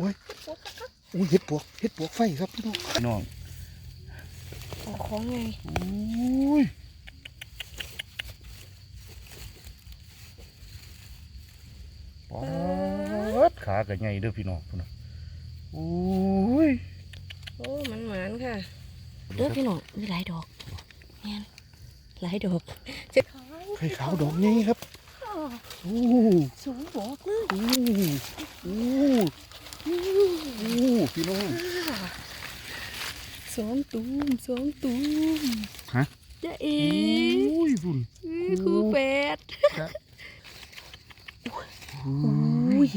อ้ยโอ้ยเห็ดปวกเห็ดปวกไฟครับพี่น้องพี่น้องเอาของไงโอ้ยปอดขากันไงเด้อพี่น้องพุ่นน่ะโอ้ยโอ้มันหวานค่ะเด้อพี่น้องมีหลายดอกแม่นหลายดอกจะไข่ขาวดอกนี้ครับโอ้สูงบอกเลยโอ้โอ้โอ้ พี่น้องสองตูมสองตูมฮะจะเอโอ้ยพุ่นคือแปดครับโอ้ย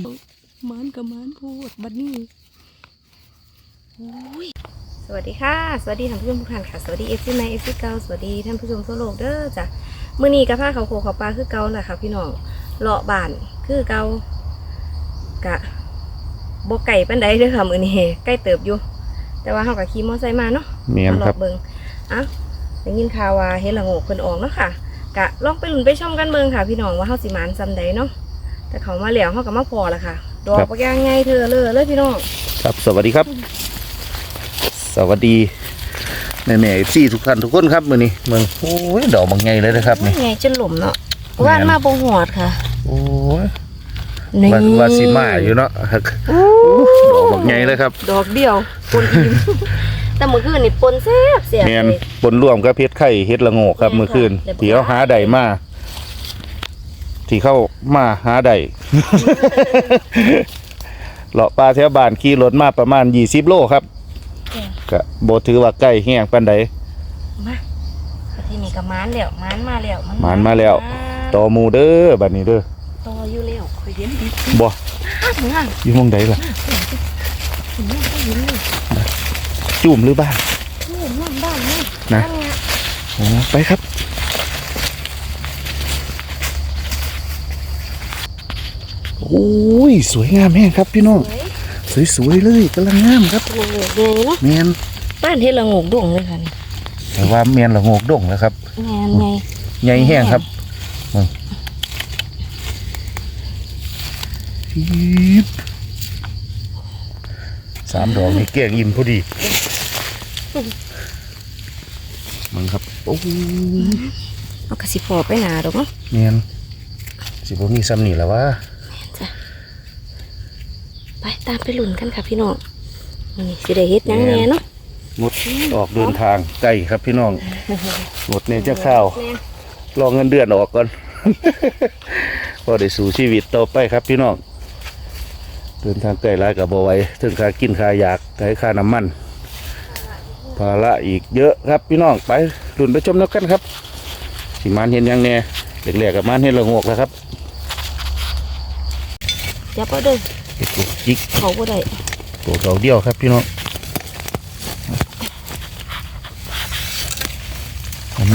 มันกับมันพูดบัดนี้โอ้ยสวัสดีค่ะ สวัสดีท่านผู้ชมทุกท่านค่ะ สวัสดีเอฟซีไนเอฟซีเกาสวัสดีท่านผู้ชมทั่วโลกเด้อจ้ะมื้อนี้กับผ้าเขาวโคเขาวปลาคือเกาแหละค่ะพี่น้องเลาะบ้านคือเกากะ บ่ไก่ปันใดเด้อค่ะมื้อนี้ใกล้เติบอยู่ แต่ว่าเฮาก็ขี่มอไซค์มาเนาะเมียนมาลครัอบกเบิงอะได้ยินข่าวว่าเฮ็ดละโงกเพิ่นออกเนาะค่ะกะลองไปลุ้นไปชมกันเบิงค่ะ พี่น้องว่าเฮาสิหมานซำใดเนาะแต่เขามาแล้วเฮาก็มาพอละค่ะ ดอกบักอย่างไงเธอเลยเลยพี่น้องครับสวัสดีครับ สวัสดีแม่แม่ซี่ทุกท่านทุกคนครับมื้อนี้เมืองโอ้ยดอกบางไงเลยนะครับนี่ไงจนหล่มเนาะว่านมาบ่หอดค่ะ โอ้ย นี่ว่าว่าสิมาอยู่เนาะอู้ดอกบางไงเลยครับ ดอกเดียวปนอิ่มแต่เมื่อคืนนี่ปนแซ่บเสียแม่นเลยปนร่วมกับเฮ็ดไข่เฮ็ดละโงกครับแม่นค่ะเมื่อคืนเดี๋ยวที่เขาหาได้มาที่เข้ามาหาได้เลาะปลาแถวบ้านขี่รถมาประมาณ20โลครับก็บ่ถือว่าใกล้แห้งปานใดมาที่นี่ก็หมานแล้วหมานมาแล้วหมานมาแล้วต่อหมู่เด้อบัดนี้เด้อต่ ออยู่แล้วเคยเห็นดิบ่อ้าวงานอยู่หมองใดล่ะถึงแม่ก็เห็นเลยจุ่มหรือบ้านนี่บ้านบ้านนี่นะบ้าไงโอ้ไปครับโอ้ยสวยงามแห้งครับพี่น้องสวยสวยๆเลยกำลังงามครับโอ้โหเลยเนาะเมียนบ้านเฮ็ดละโงกดวงเลยค่ะนี่แต่ว่าเมียนละโงกดงแล้วครับงานไงใหญ่แห้งครับ มึงฟีบสามดอกนี่เกลี้ยงอิ่มพอดีมึงครับ โอ้ยเอากระสิพอไปหนาดอกเนาะเมียนสิบ่มีซ้ำนี่แล้ววะจ้ะไปตามไปลุ้นกันค่ะพี่น้องนี่สิได้เฮ็ดหยังแหน่เนาะงดออกเดินทางไกลครับพี่น้องงดเนี่ยจะข้าวแน่รอเงินเดือนออกก่อนพอได้สู่ชีวิตต่อไปครับพี่น้อง เดินทางไกลหลายกับบไหว้ถึงค่ากินค่าอยากค่าค่าน้ำมันภาระอีกเยอะครับพี่น้องไปดุนไปชมนักกันครับสิมานเห็นหยังแน่เด็กๆกับมานเห็นละงกแล้วครับจับเอาเด้อเด็กลูกจิกเขาบ่ได้ตัวดอกเดียวครับพี่น้อง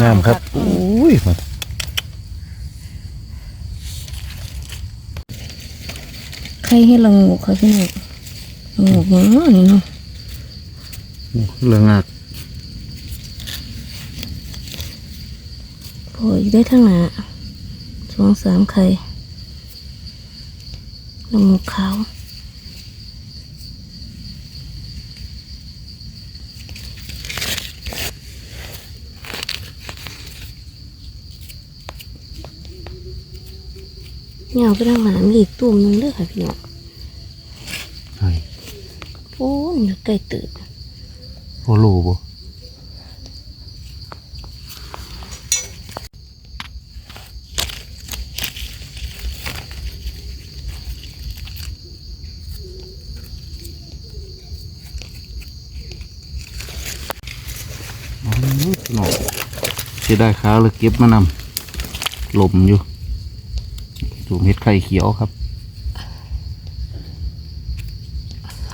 งามๆครับอุ้ยมัน ใครเฮ็ดละโงกค่ะพี่น้องละโงกหยังเนาะนี่เนาะเรื่องงากพออีกได้ทั้งหน้าสองสามไข่ละโงกขาว เหงาไปทางหมามีอีกตุ่มหนึงเด้อค่ะพี่น้องใช่โอ้ยอยู่ใกล้ตื่นโอ้ลูบ่อ๋อพี่น้องเสียได้ค้าเลยเก็บมานำหลมอยู่ ถูกเม็ดไข่เขียวครับ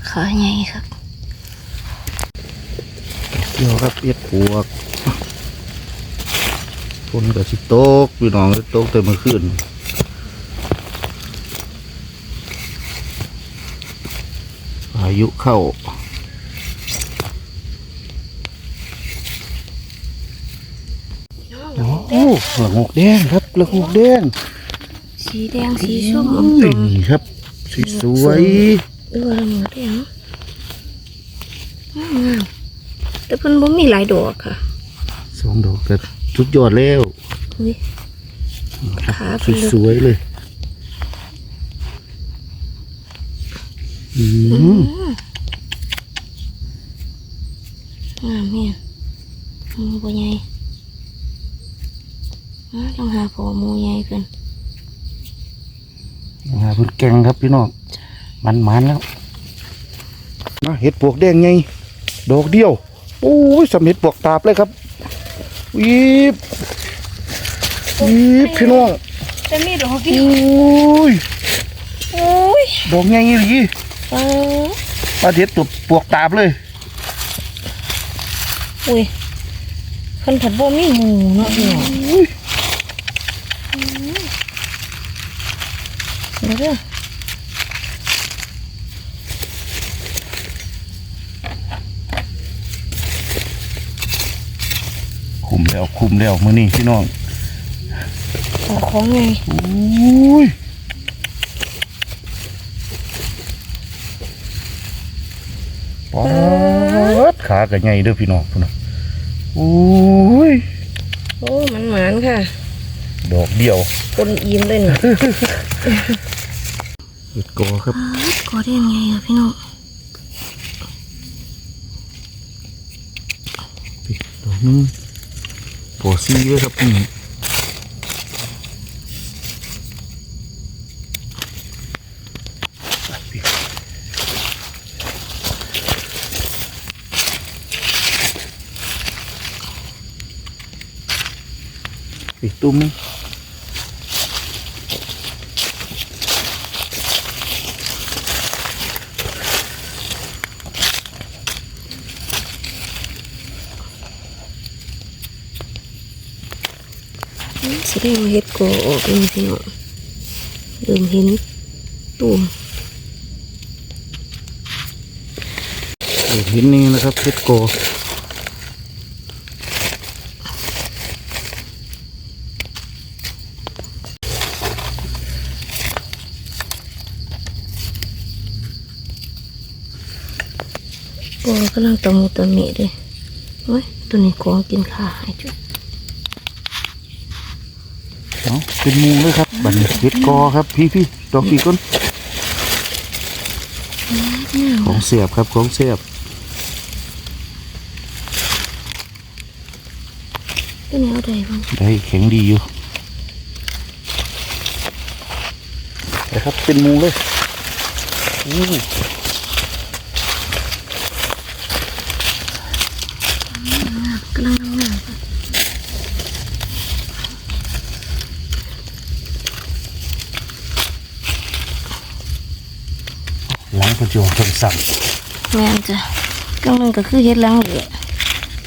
ขาใหญ่ครับเกี่ยวครับเอ็ดปวกคนกับสิโตกพี่น้องโตกแต่เมื่อคืนพายุเข้าโอ้โหละงกแดงครับละงกแดง สีแดงสีส้มอมอุ้ยๆนี่ครับสวยอดูว่าละหมดแล้วงามๆแต่เพิ่นบ่มีหลายดอกค่ะสองดอกก็สุดยอดแล้วอุ้ยขาเพิ่นสวยๆเลยอืม งามเนี่ยหมูบ่ใหญ่อ่าต้องหาพอหมูใหญ่กัน มาเพิ่นแกงครับพี่น้องมันมันๆแล้วมาเห็ดปวกแดงไงดอกเดียวโอ้ยสำเร็จปวกตาบเลยครับวีบวีบพี่น้องจะมีดอกโอเดียว้ยโอ้ยดอกไงอีหลีเออปลาเด็ดตัวปวกตาบเลยอุ้ยเพิ่นผัดบ่มีหมูเนาะพี่น้องอุ้ยเดี๋ยวเด้อ คุมแล้วคุมแล้วมื้อนี้พี่น้องเอาของไงอุ้ยปอดขาก็ใหญ่เด้อพี่น้องพุ่นน่ะอุ้ยโอ้มันหมานค่ะ ดอกเดียวคนอิ่มเลยนี่เห็ดกอครับกอได้ยังไงอะพี่น้องดอกหนึง โผล่ซีเลยครับนี่อีกตุ้ม นึงสิได้มาเฮ็ดกอออกเองพี่น้องเริ่มเห็นตุ่มเออเห็นนี่นะครับเห็ดกอกอกำลังตะมูตะเมะเลยโอ้ยตัวนี้ของกินขาให้จุด เนาะเป็นหมูเลยครับบัดนเห็ดกอครับ พี่พี่ดอกอีกคนของเสียบครับของเสียบตัวนี้เอาได้บ้างได้แข็งดีอยู่นะครับเป็นหมูเลยอู้กำลังทำงานค่ะ หล้างสั่งแม่นจ้ะกำลังก็คือเฮ็ดล้างเหละ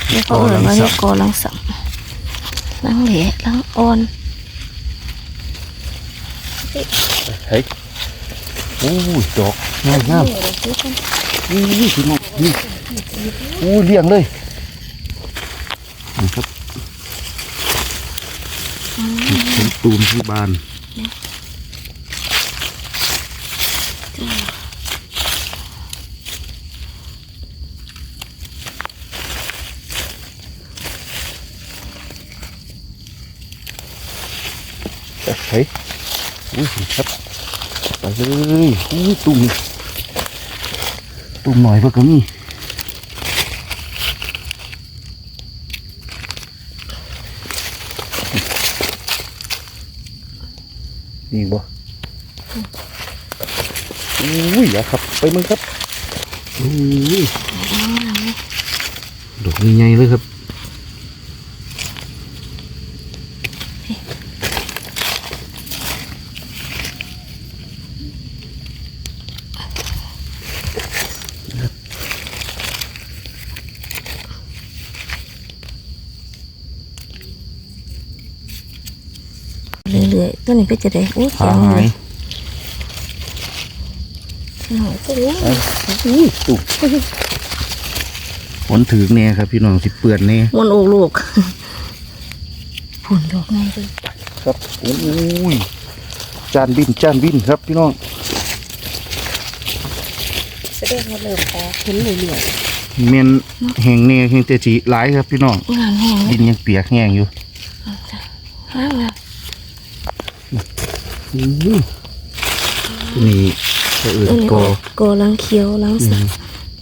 เดี๋ยวเขาเอ่ยว่าเฮ็ดกอล้างสั่งล้างเหละล้างอ่อนเฮ้ยโอ้ยดอกงามงามนี่นี่พี่น้องนี่โอู้เลี้ยงเลยนี่ครับเป็นตูมที่บานเฮ้ ยอุ้ยครับไปเลยอู้ยตุ่มตุ่มหน่อยเพื่อก็มีนี่บ่อุ้ยอย่าขับ ไปมึงครับอุ้ยดอกใหญ่เลยครับ ตัวนี้ก็จะได้โอ้ยหาแข็งหาเลยยหายตัวนี้อุ้ยตุ่มฝนถึงเนี่ยครับพี่น้องสิเปื่อนเนี่ยมันโอกลูกผลดอกไงเลยครับโอ้ยจานบินจานบินครับพี่น้องแสดงว่าเริ่มออกเห็นเหลืองเมนแห่งนี่แห่งเตจีหลายครับพี่น้องๆงานแห้งดินยังเปียกแห้งอยู่ ห้างแล้ว อู้หูนี่ก็อื่นเออก็กอล้างเขียวล้างสับ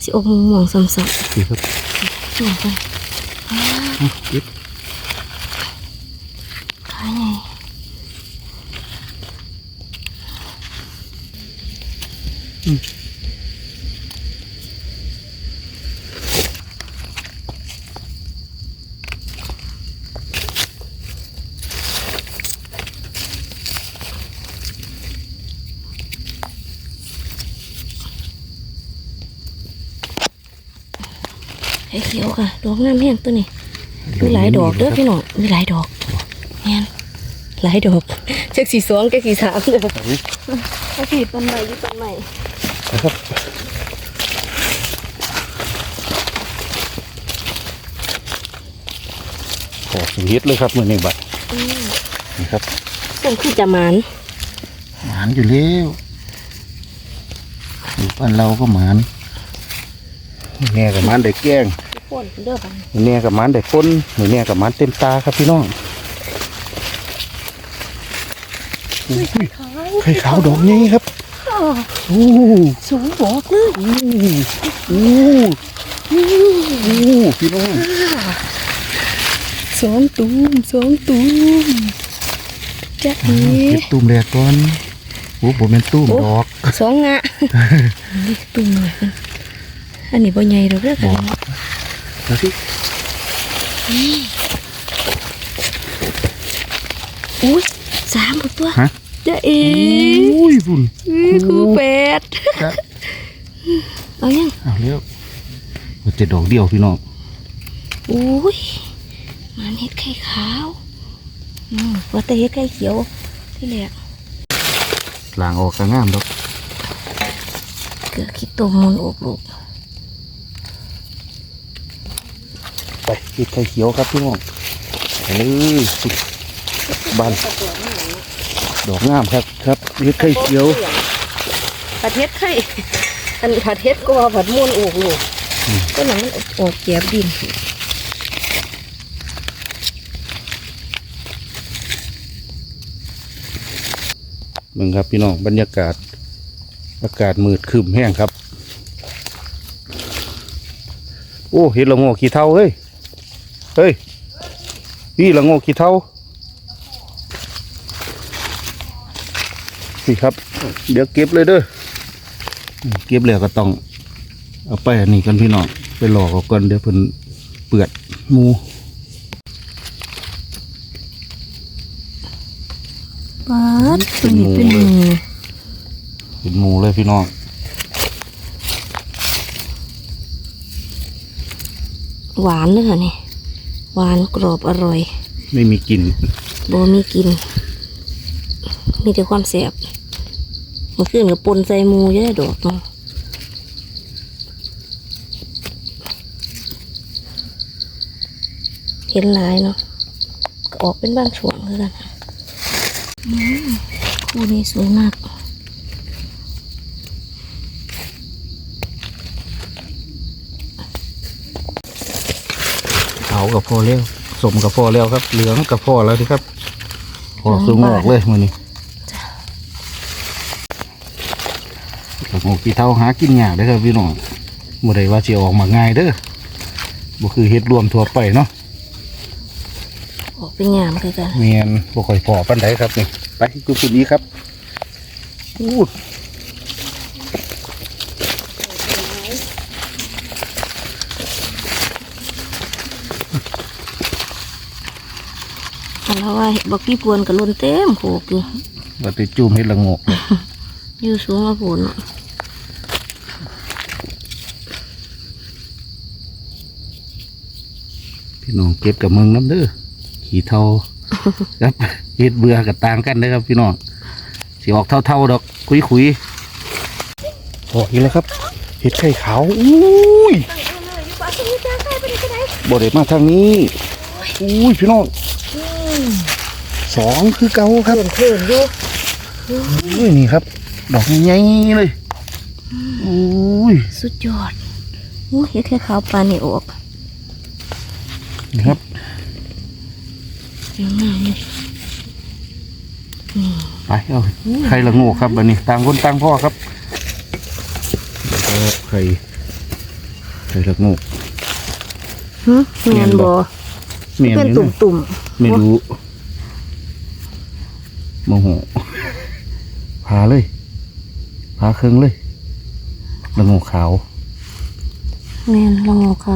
สิออกม่วงๆซ้ำสิครับๆช่วงไปเอาเก็บขายไงไอ้เขียวค่ะ ดอกน้ำแห้งตัวนี้มีหลายดอกเด้อพี่น้องมีหลายดอกแม่นหลายดอกจักสีสองจักสีสามเด้อจักสีต้นใหม่อยู่ต้นใหม่นะครับขอสมิดเลยครับมือนี้บัดนี่ครับต้นคือจะหมานหมานอยู่แล้วอยู่บ้านเราก็หมานแน่กับหมานได้แกล้ง ทุกคนเด้อค่ะแน่กับหมานได้พ้นหรือแน่กับหมานเต็มตาครับพี่น้องอุ้ยไข่ขาวดอกนี้ครับโอ้สูงบอกเลยโอ้โอ้โอ้พี่น้องสองตูมสองตูมจักอ้าวนี้เก็บตุ้มแรกก่อนโอ้ผมเป็นตุ้มดอก สองงะนี่ตูมหน่อยกันอันนี้บ่ใหญ่ดอกเด้อค่ะ แล้วสิอุ้ยสามตัวฮะจะเอ๋โอ้ยฝุ่นคือแปดครับเอายังเอาเร็วมันจะดอกเดียวพี่น้องอุ้ยมันเห็ดไข่ขาวอืมว่าแต่เห็ดไข่เขียวที่แหลกล้างออกก็งามดอกเกือคิดตัวมุนอกลูก ไปกินไข่เขียวครับพี่น้องไปเลยสิบานดอกงามครับครับเฮ็ดไข่เขียวผัดเห็ดไข่อันผัดเห็ดก็ว่าผัดมุนอกลูกก็หนังมันออกแกบดินมึงครับพี่น้องบรรยากาศอากาศมืดครึมแห้งครับ โอ้เห็ดละโงกขี้เท่าเฮ้ย เฮ้ยนี่ละโงกขี้เท่านี่ครับ เดี๋ยวเก็บเลยเด้ออืมเก็บแล้วก็ต้อง เอาไปอันนี้กันพี่น้องไปหลอกเอาก่อนเดี๋ยวเพิ่นเปือดหมูปัดตัวนี้เป็นหมูเป็นหมูเลยพี่น้องหวานเลยค่ะนี่ หวานกรอบอร่อย ไม่มีกลิ่นโบมีกินมีแต่ความแสบเมื่อคืนกับปนใส่หมูเยอะดอกเนาะเห็นหลายเนาะก็ออกเป็นบางช่วงเลยกันอืมคู่นี้สวยมาก ขาว กับพอแล้วสมกับพอแล้วครับ เหลืองกับพอแล้วดีครับพอสูงออกเลยมือนี้กับหมูกี่เท่าหากินยากเด้อครับพี่น้องบ่ได้ว่าจะออกมาง่ายเด้อบ่คือเฮ็ดรวมทั่วไปเนาะออกเป็นงามคือกันเมียนบ่ค่อยพอปานใดครับนี่ไปกูสุดนี้ครับอู้ เพราะว่าบักพี่ปวนกับล้นเต็มโขกอยู่ว่าแต่จุ่มเฮ็ดละโงกเลยอยู่สูงมาผลเนาะพี่น้องเก็บกับเมืองน้ำเด้อขี่เท่าครับเฮ็ดเบื่อกับต่างกันเด้อครับ พี่น้องสิออกเท่าๆดอก คุยๆออกอีกแล้วครับเห็ดไข่ขาวอุ้ยบ่ได้มาทางนี้อุ้ยพี่น้อง สองคือเก่าครับเพื่อนเพื่อนอยู่อุ้ยนี่ครับ ดอกใหญ่ๆเลยอุ้อุ้ยสุดยอดโอ้ยเฮ็ดแค่ขาวปลานี่ออกนี่ครับเดี๋ยวหน้านี่ไปเอาไข่ละโงูครับบันนี้ต่างคนต่างพ่อครับแล้วก็ไข่ไข่ละโงูฮะแมนบ่เมียนเป็นอยู่ตุ่มนะตุ่มไม่รู้ โมโหพาเลยพาเครื่องเลยละโงูขาวแมนลองเขา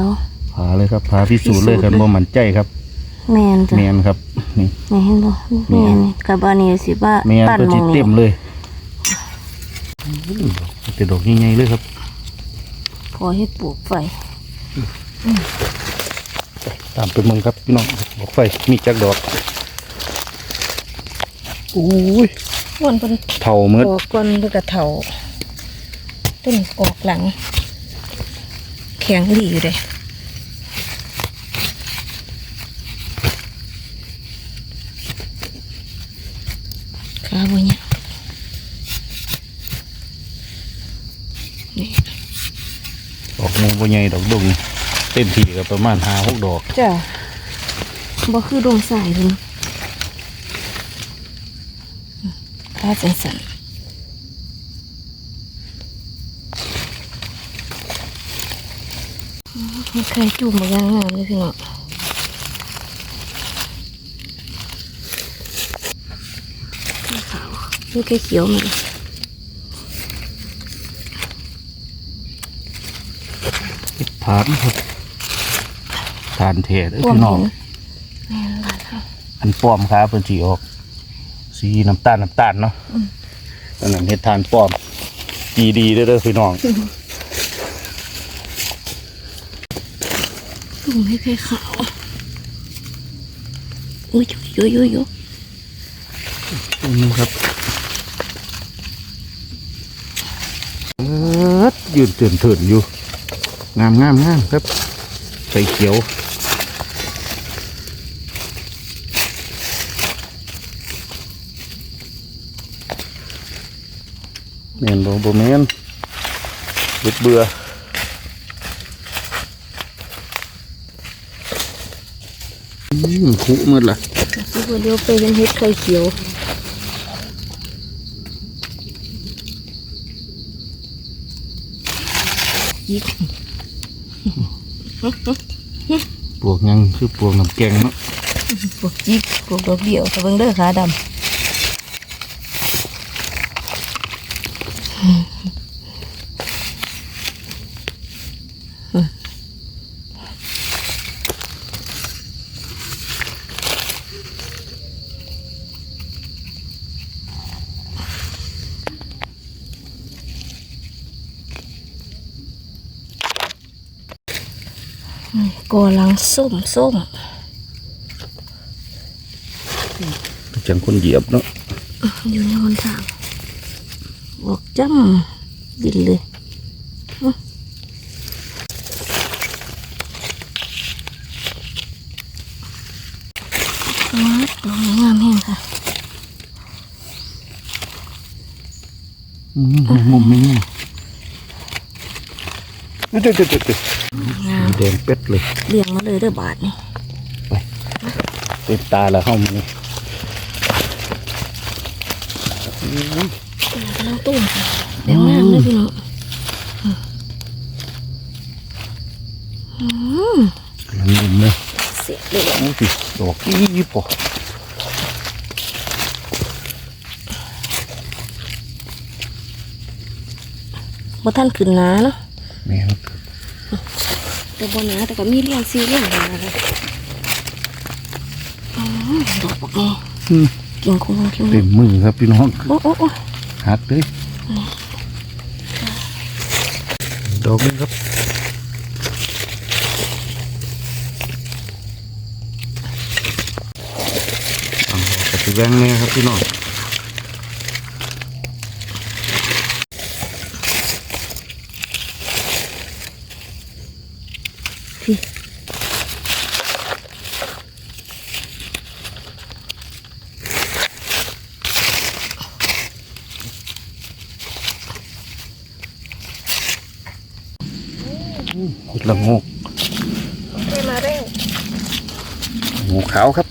พาเลยครับพาพิสูจน์เลยกันบ่มั่นใจครับ แมนจ้ะเมียนครับนี่แมนบ่แมนกับอันนี้สิว่าเมียนปั้นตัวหมจิองเต็นี่มเลยแต่ดอกใหญ่ๆเลยครับ พอให้ปลูกไฟตามไปเมืองครับพี่น้องบอกไฟมีจักดอก อุ้ยวันเพิ่นเท่าเมืดออกก่อนเพิ่นก็เฒ่าต้นออกหลัง แข็งดีอยู่เด้ขาบ่เนี่ยนี่ดอกมูบ่ใหญ่ดอกดงเต็มที่ก็ประมาณห้าหกดอก จ้ะบ่คือดวงสายเลย ขาสั่นๆอืมมีใครจุ่มมายังงามเลยพี่น้องขาวนี่แค่เขียวมันฐานครับฐานเทศเอ้ยท่วมพี่น้อเห็งนแม่นบาดค่ะอันป้อมครับเป็นสีออก สีน้ำตาลน้ำตาลเนาะอันนั้นเห็ดทานป้อมดีดีๆเด้อเด้อพี่น้องจุ่มให้แค่ขาวอุ้ยยุยยุยยุยนี่ครับเอิ้ดยืนเถื่อนเถื่อนอยู่ งามงามงามครับใส่เขียว แมนบ่บ่แมนเบิดเบื่ออืมคุมืดละสิบเดียวไปเป็นเฮ็ดไข่เขียวยิกปลวกยังคือปลวกน้ำแกงเนาะพวกจิกพวกดอกเบี้ยวถ้าเบิ่งเด้อขาดำ กอลังส้มส้มจังคนเหยียบเนาะอยู่ในหนทางออกจ้ำดินเลยอื้อว้าวดอกนี้งามแห้งค่ะอืมมุมนี้เด็ดเด็ดเด็ดเด็ดงาม แดงเป็ดเลยเลี้ยงมาเลยเด้อบาทนี่เต็มตาแล้วเข้ามือกำลังตุ้มค่ะเลี้ยงงามเลยพี่น้องอืมกำลังมุมเลยเสียเลยโอ้ยดอกอีปอบ่ท่านขึ้นหนาเนาะแม่ครั บแต่บ่หนาแต่ก็มีเลี้ยงซีเลี้ยงหนาเลยอืมดอกบอกไงอืมกินคงกินเต็มมือครับพี่น้องโอ้โอ้โอ้หักเลยดอกนึงครับเอากระติแบงแม่ครับพี่น้อง ละโงกเมาเร็วงูขาวครับ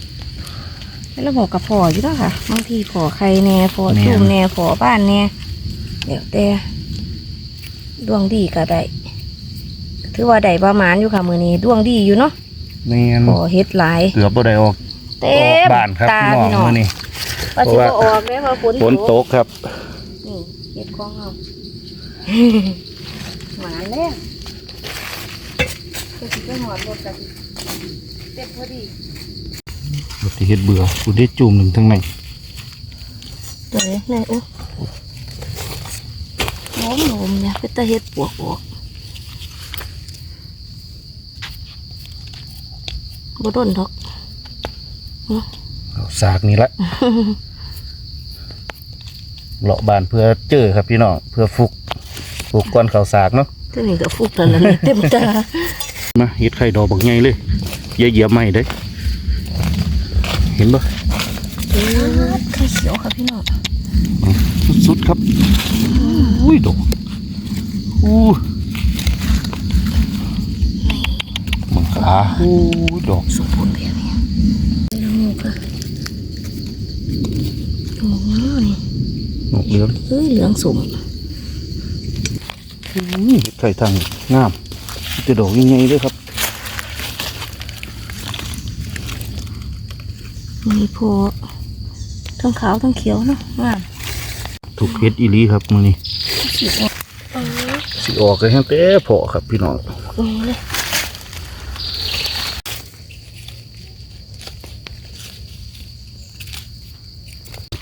แล้วหัวกับพออยู่แล้วค่ะบางทีพอใครแน่พอแม่นจุ่มแน่พอบ้านแน่เดี๋ยวแต่ดวงดีก็ได้ถือว่าได้ประมาณอยู่ค่ะมือนี้ดวงดีอยู่เนาะแม่นพอเฮ็ดหลายเกือบบ่ได้ออกเต็ออกมบ้านครับตาพี่น้องพี่น้องมื้อนี้ว่าสิเพราะว่าบ่ออกเลยเพราะฝนฝนตกครับนี่เฮ็ดของเราหมาแล้ว จะสิไปหอดรถกันเต็มพอดีรถที่เฮ็ดเบื่อกูได้จุ่มหนึ่งทั้งในตัวนี้นี่โอ้โน้มโน้มเนี่ยเป็นตาเฮ็ดปวกออกบ่โดนดอกเอาสากนี่ละเลาะบานเพื่อเจอครับพี่น้องเพื่อฟุกฟุกก้อนข้าวสากเนาะตัวนี้ก็ฟุกแล้วล่ะนี่เต็มตา มาเฮ็ดไข่ดอกบักใหญ่เลยอย่าเหยียบไม้เด้อเห็นบ่ไข่เขียวค่ะพี่น้องสุดๆครับอุ้ยดอกอู้มังขาอู้ดอกสมบูรณ์แบบนี้แล้วงูค่ะโอ้โหนี่ดอกเหลืองเอ้ยเหลืองสมอุ้ยเฮ็ดไข่ทางงาม มีแต่ดอกใหญ่ๆเลยครับมีพอทั้งขาวทั้งเขียวเนาะงามถูกเฮ็ดอีหลีครับมื้อนี้สีออกเออสิออกก็แห้งแต่พอครับพี่น้องตรงเลย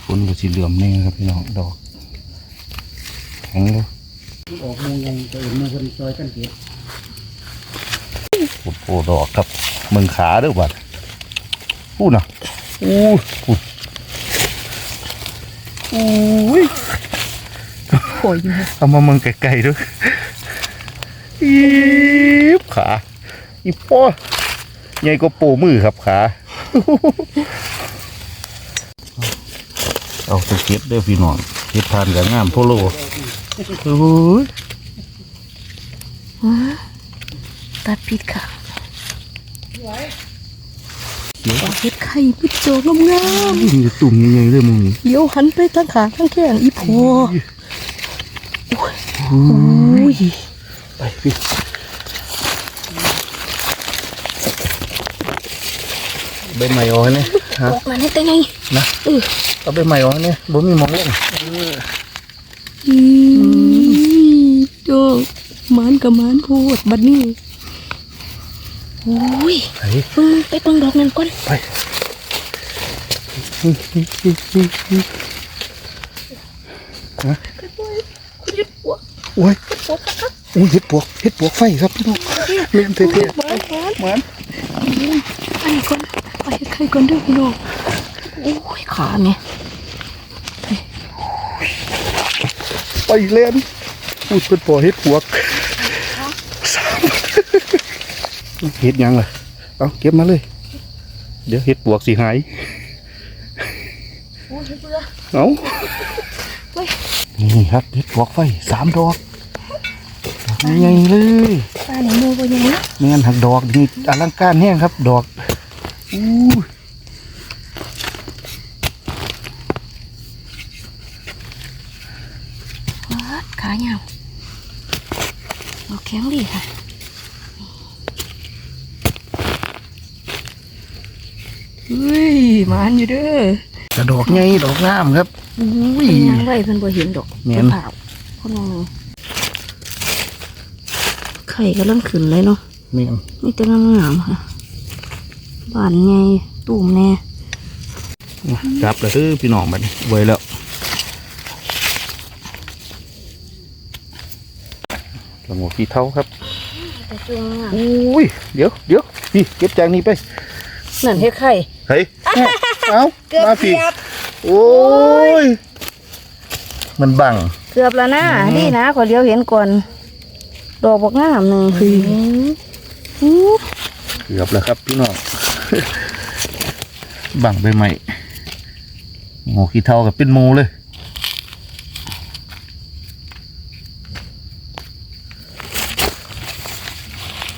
ฝนก็สิเหลื่อมแน่ครับพี่น้องดอกแข็งเลยออกมูยังจะเห็นมูคนซอยกันเก็บ โอ้โหดอกครับมึงขาเด้อบัดพูดนะอู้พูดอู้ยโอยอยู่เอามาเมืองไกลๆด้วยอีบขาอีป้อใหญ่กว่าโปมือครับขาเอาไปเก็บเด้อพี่น้องเก็บทานกับงามโพโลโอ้ยตัดผิดค่ะ ปลาเห็ดไข่ปิดโจงงามมีแต่ตุ่มใหญ่ๆเลยมึงนี่ๆเดี๋ยวหันไปทางขาทางแข้งอีพอโอ้ยไปพี่ใบไม้อ่อนเนี่ยฮะออกมาได้แต่ไงนะเออเอาใบไม้อ่อนเนี่ยบ่มีหมองลงอืมโจงมันกับมันพูดบัดนี้โอ้ยไปเบิ่งไปเบิ่งดอกนั้นก่อนไปฮะคุณยึดหัวโอ้ยโอ้ยเห็ดปวกเห็ดปวกไฟครับพี่น้องเล่นเท่หวานหวานๆเหมือนอันนี้ก่อนเอาเห็ดไข่ก่อนเด้อพี่น้องโอ้ยขาเนี่ยไปเล่นพูดเป็นปอเห็ดปวกสาม เห็ดยังล่ะเอาเก็บมาเลย เดี๋ยวเห็ดปวกสิหายโอ้ยเบื่อเอาเว้ยนี่ครับเห็ดปวกไฟสามดอกดอกใหญ่ๆเลยปลาหนูมูบ่ยังนะแม่นหักดอกนี่อลังการแห้งครับ ดอกอู้ ว้าขายาวดอกแข็งดีค่ะเฮ้ยหมันอยู่เด้อกระดอกใหญ่ดอกงามครับอุ้ยเพิ่นยังไว้เพิ่นบ่เห็นดอกแม่นเพิ่นเผาคนยังนึงไข่กำลังขึ้นเลยเนาะแม่นนี่แต่งามๆค่ะบานใหญ่ตุ่มแน่จับแล้วเด้อพี่น้องบัดนี้ไว้แล้วละโงกขี้เท้าครับแต่จุ่มงามอุ้ย เดี๋ยวเดี๋ยวพี่เก็บจากนี้ไป นั่นเฮ็ดไข่ เฮ้ยเอ้าเกือบมาพี่เกือบโอ้ย มันบังเกือบแล้วนะนี่นะขอเลี้ยวเห็นก่อน ดอกบอกงามหนึ่งคืออู้เกือบแล้วครับพี่น้อง บังไปใหม่โงกขี้เท้ากับเป็นหมูเลย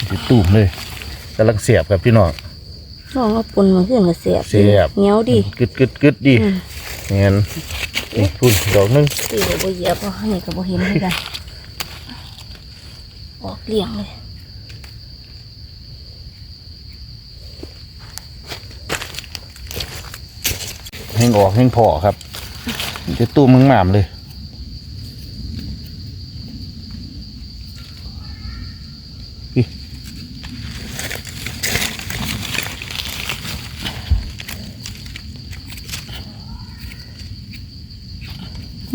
ติดตุ่มเลยกำลังเสียบครับพี่น้อง น้องเอาปนมาขึ้นก็เสียบเสียบเหนียวดิกึดกึดกึดดีอืมเงี้ยนี่พุ่นดอกหนึงตีก็บ่เหยียบเพราะอันนี้ก็บ่เห็นเหมือนกันออกเลี้ยงเลยแห้งออกแห้งพอครับจะตุ่มมึงหมามเลย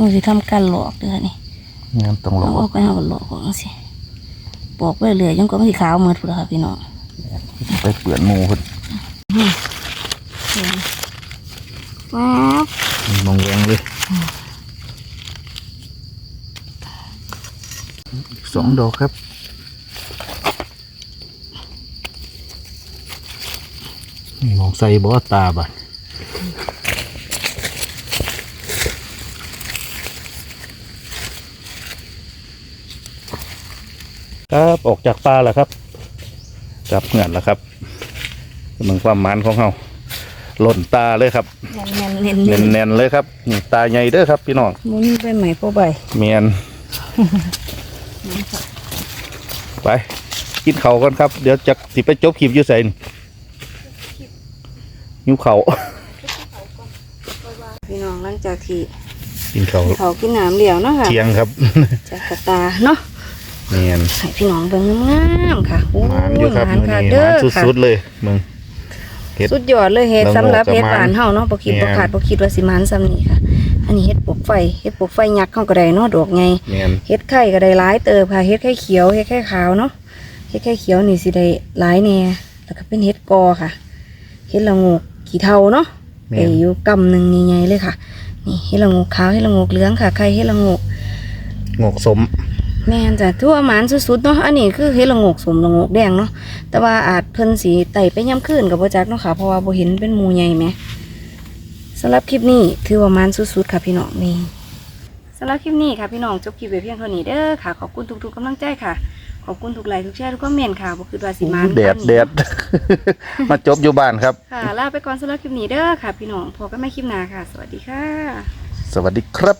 มันสิทำการหลอกเด้อนี่งานต้องรเอาอออกไปเอาหลอกของสิปอกไปเรื่อยๆยังก็ไม่สิขาวเหมือนพุ่นล่ะค่ะพี่น้องไปเปื่อนหมูพุ่นว้าวมองแวงเลยอีกสองดอกครับนี่มองใส่บอตาบัด ครับออกจากป่าแล้วครับกลับเงินแล้วครับเมืองความหมันของเขาหล่นตาเลยครับแน่นๆเน้นแน่นๆเลยครับนี่ตาใหญ่เด้อครับ พี่น้องๆมุนไปใหม่พอใบเมียนไปกินเขาวก่อนครับ เดี๋ยวจะสิไปจบคลิปอยู่ใส่นี่หิวเขาวพี่น้องหลังจากที่กินเขาวเขากินน้ำเหลียวเนาะค่ะเที่ยงครับจากกระตาเนาะ เมียนให้พี่น้องเบิ่งงามๆค่ะโอ้หมานอยู่ครับหมานมื้อค่ะนี้หเด้มาอนค่ะสุดๆเลยมึง เฮ็ดสุดยอดเลยเฮ็ดแล้วสำหรับโง่เฮ็ดกับหวานเฮาเนาะบ่คิดแม่บ่ขาดบ่คิดว่าสิหมานซ้ำนี้ค่ะ อันนี้เฮ็ดปวกไฟเฮ็ดปวกไฟยักษ์เฮาก็ได้เนาะดอกไงเมียนเฮ็ดไข่ก็ได้หลายเติบค่ะเฮ็ดไข่เขียวเฮ็ดไข่ขาวเนาะเฮ็ดไข่เขียวนี่สิได้หลายแน่แล้วก็เป็นเฮ็ดกอค่ะเฮ็ดละโงกขี้เทาเนาะ แม่ไปนอยู่กำหนึงใหญ่ๆเลยค่ะ นี่เฮ็ดละโงกขาวเฮ็ดละโงกเหลืองค่ะ ไข่เฮ็ดละโงกงอกสม แม่นจ้ะทั่วหมานสุดๆเนาะอันนี้คือเฮ็ดละโงกสมละโงกแดงเนาะแต่ว่าอาจเพิ่นสิไต่ไปย่ำคืนกับบ่จักเนาะค่ะเพราะว่าบ่เห็นเป็นหมู่ใหญ่แหมสำหรับคลิปนี้ถือว่าหมานสุดๆค่ะพี่น้องนี่สำหรับคลิปนี้ค่ะพี่น้องจบคลิปไว้เพียงเท่านี้เด้อค่ะขอบคุณทุกๆกำลังใจค่ะขอบคุณทุกไลค์ทุกแชร์ทุกคอมเมนต์ค่ะบ่คือว่าสิหมานแดดแดดมาจบอยู่บ้านครับค่ะลาไปก่อนสำหรับคลิปนี้เด้อค่ะ พี่น้องพบกันใหม่คลิปหน้าค่ะ สวัสดีค่ะ สวัสดีครับ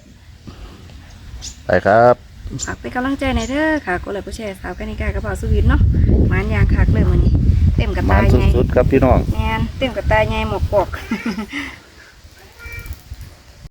ไปครับ ฝากเป็นกำลังใจในอยเด้อค่ะกดไลค์กดแชร์สาวกันนิกากระเป๋าสวิตเนาะหมานยางคักเลยมื้อนี้ เต็มกระหมาตายนไงสุดๆครับพี่น้อง แมนเต็มกระตายไงหมกปอก